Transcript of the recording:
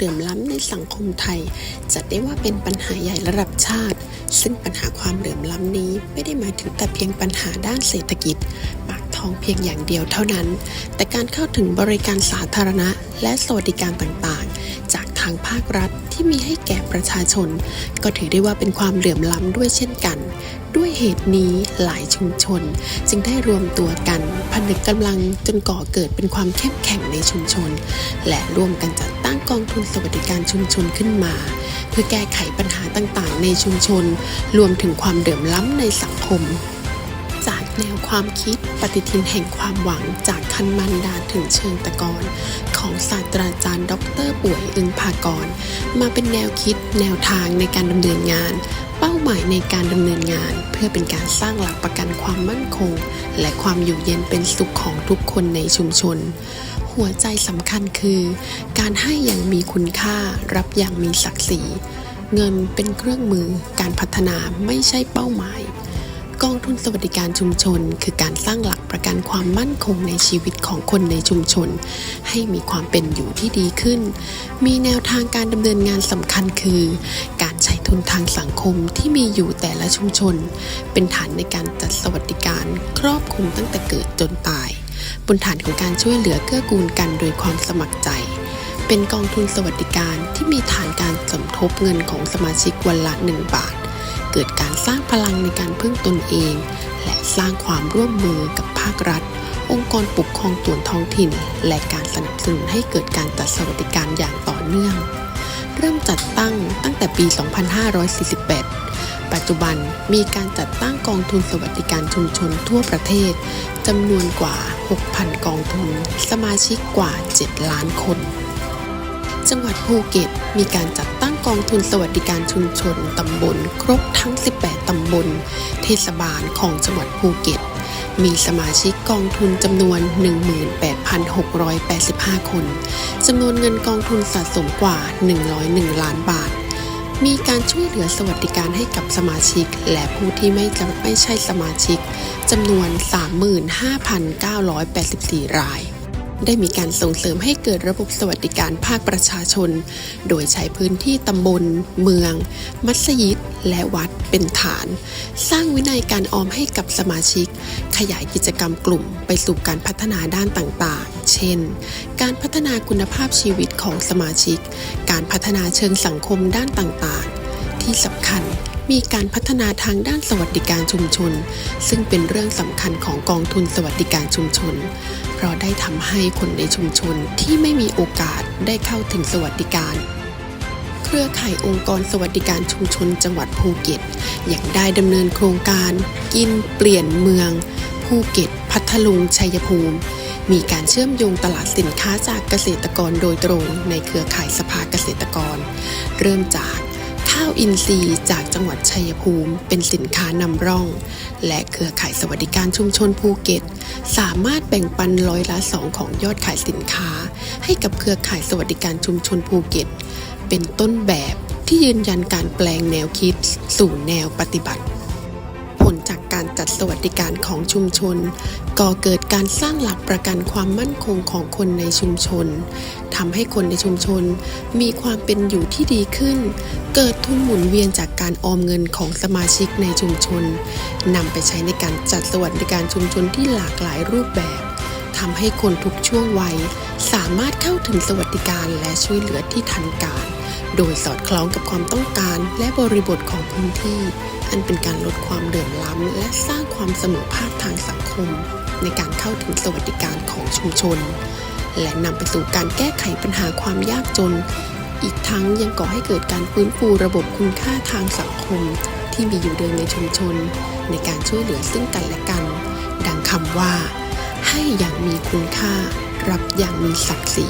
เหลื่อมล้ำในสังคมไทย จัดได้ว่าเป็นปัญหาใหญ่ระดับชาติ ซึ่งปัญหาความเหลื่อมล้ำนี้ไม่ได้หมายถึงแต่เพียงปัญหาด้านเศรษฐกิจปากท้องเพียงอย่างเดียวเท่านั้น แต่การเข้าถึงบริการสาธารณะ และสวัสดิการต่างๆ จากทางภาครัฐที่มีให้แก่ประชาชน ก็ถือได้ว่าเป็นความเหลื่อมล้ำด้วยเช่นกัน ด้วยเหตุนี้หลายชุมชน จึงได้รวมตัวกันผนึกกำลังจนก่อเกิดเป็นความเข้มแข็งในชุมชน และร่วมกันจัดตั้งกองทุนสวัสดิการชุมชนขึ้นมา เพื่อแก้ไขปัญหาต่างๆ ในชุมชน รวมถึงความเดือมล้ำในสังคมจากแนวความคิดปฏิทินแห่งความหวังจากคันมันดาถึงเชิงตะกอนของศาสตราจารย์ ดรป่วยอึงภากร มาเป็นแนวคิดแนวทางในการดำเนินงาน ป้าหมายในการดำเนินงาน เพื่อเป็นการสร้างหลักประกันความมั่นคง และความอยู่เย็นเป็นสุขของทุกคนในชุมชน หัวใจสำคัญคือ การให้อย่างมีคุณค่ารับอย่างมีศักดิ์ศรีเงินเป็นเครื่องมือการพัฒนาไม่ใช่เป้าหมาย กองทุนสวัสดิการชุมชน คือการสร้างหลักประกันความมั่นคงในชีวิตของคนในชุมชน ให้มีความเป็นอยู่ที่ดีขึ้น มีแนวทางการดำเนินงานสำคัญคือการ ทุนทางสังคมที่มีอยู่แต่ละชุมชน เป็นฐานในการจัดสวัสดิการ ครอบคลุมตั้งแต่เกิดจนตาย บนฐานของการช่วยเหลือเกื้อกูลกันโดยความสมัครใจ เป็นกองทุนสวัสดิการที่มีฐานการสมทบเงินของสมาชิกวันละ1บาท เกิดการสร้างพลังในการพึ่งตนเอง และสร้างความร่วมมือกับภาครัฐองค์กรปกครองส่วนท้องถิ่น และการสนับสนุนให้เกิดการจัดสวัสดิการอย่างต่อเนื่อง เริ่มจัดตั้งตั้งแต่ปี 2548 ปัจจุบันมีการจัดตั้งกองทุนสวัสดิการชุมชนทั่วประเทศจำนวนกว่า 6,000 กองทุน สมาชิกกว่า 7 ล้านคน จังหวัดภูเก็ตมีการจัดตั้งกองทุนสวัสดิการชุมชนตำบล ครบทั้ง 18 ตำบล เทศบาลของจังหวัดภูเก็ต มีสมาชิกกองทุนจำนวน 18,685 คน จำนวนเงินกองทุนสะสมกว่า 101 ล้านบาท มีการช่วยเหลือสวัสดิการให้กับสมาชิก และผู้ที่ไม่จำไม่ใช่สมาชิกจำนวน 35,984 ราย ได้มีการส่งเสริมให้เกิดระบบสวัสดิการภาคประชาชน โดยใช้พื้นที่ตำบล เมือง มัสยิด และวัดเป็นฐาน สร้างวินัยการออมให้กับสมาชิก ขยายกิจกรรมกลุ่ม ไปสู่การพัฒนาด้านต่างๆ เช่น การพัฒนาคุณภาพชีวิตของสมาชิก การพัฒนาเชิงสังคมด้านต่างๆ ที่สำคัญ มีการพัฒนาทางด้านสวัสดิการชุมชน ซึ่งเป็นเรื่องสำคัญของกองทุนสวัสดิการชุมชน เพราะได้ทำให้คนในชุมชนที่ไม่มีโอกาสได้เข้าถึงสวัสดิการเครือข่ายองค์กรสวัสดิการชุมชนจังหวัดภูเก็ตยังได้ดำเนินโครงการ กินเปลี่ยนเมืองภูเก็ต พัทลุง ชัยภูมิ มีการเชื่อมโยงตลาดสินค้าจากเกษตรกรโดยตรงในเครือข่ายสภาเกษตรกร เริ่มจาก ข้าวอินทรีย์จากจังหวัดชัยภูมิ เป็นสินค้านำร่อง และเครือข่ายสวัสดิการชุมชนภูเก็ต สามารถแบ่งปันร้อยละสองของยอดขายสินค้า ให้กับเครือข่ายสวัสดิการชุมชนภูเก็ต เป็นต้นแบบที่ยืนยันการแปลงแนวคิด สู่แนวปฏิบัติ จัดสวัสดิการของชุมชน ก่อเกิดการสร้างหลักประกันความมั่นคงของคนในชุมชนทำให้คนในชุมชน มีความเป็นอยู่ที่ดีขึ้น เกิดทุนหมุนเวียนจากการออมเงินของสมาชิกในชุมชนนำไปใช้ในการจัดสวัสดิการชุมชนที่หลากหลายรูปแบบทำให้คนทุกช่วงวัย สามารถเข้าถึงสวัสดิการและช่วยเหลือที่ทันการ โดยสอดคล้องกับความต้องการและบริบทของพื้นที่ อันเป็นการลดความเหลื่อมล้ำและสร้างความเสมอภาคทางสังคม ในการเข้าถึงสวัสดิการของชุมชน และนำไปสู่การแก้ไขปัญหาความยากจน อีกทั้งยังก่อให้เกิดการฟื้นฟูระบบคุณค่าทางสังคม ที่มีอยู่เดิมในชุมชน ในการช่วยเหลือซึ่งกันและกัน ดังคำว่า ให้อย่างมีคุณค่า รับอย่างมีศักดิ์ศรี